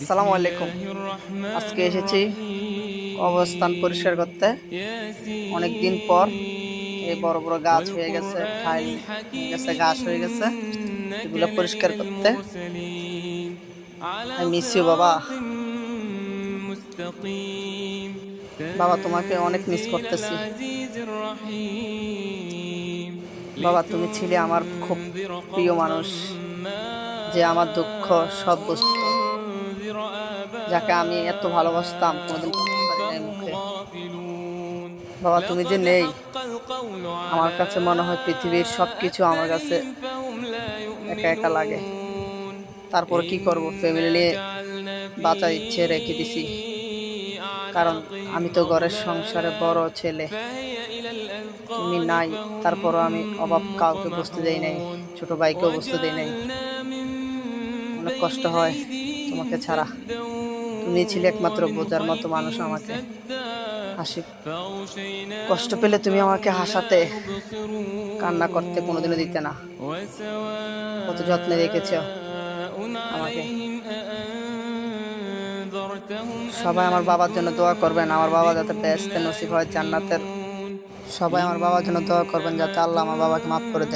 আসসালামু আলাইকুম। আজকে এসেছি অবস্থান পরিষ্কার করতে। অনেক দিন পর এই বড় বড় গাছ হয়ে গেছে ঠাই গেছে, ঘাস হয়ে গেছে, এগুলো পরিষ্কার করতে। মিস ইউ বাবা। বাবা, তোমাকে অনেক মিস করতেছি। বাবা, তুমি ছিলে আমার খুব প্রিয় মানুষ, যে আমার দুঃখ, সব বুঝতো যাকে আমি এত ভালোবাসতাম, কোনোদিন বাবা, তুমি যে নেই, আমার কাছে মনে হয় পৃথিবীর সব কিছু আমার কাছে একা একা লাগে। তারপর কি করব? ফ্যামিলি নিয়ে বাঁচার ইচ্ছে রেখে দিছি। কারণ আমি তো ঘরের সংসারে বড় ছেলে। তুমি নাই, তারপরও আমি অভাব কাউকে বুঝতে দেই নাই, ছোট ভাইকেও বুঝতে দেই নাই। অনেক কষ্ট হয় তোমাকে ছাড়া। তুমি ছিলে একমাত্র বোঝার মতো মানুষ আমাকে। হাসি। কষ্ট পেলে তুমি আমাকে হাসাতে, কান্না করতে কোনোদিনও দিতে না। কত যত্নে রেখেছ আমাকে। সবাই আমার বাবার জন্য দোয়া করবেন, আমার বাবা যাতে বেহেস্তে নসিব হয় জান্নাতের। সবাই আমার বাবার জন্য দোয়া করবেন, যাতে আল্লাহ আমার বাবাকে মাফ করে দেয়।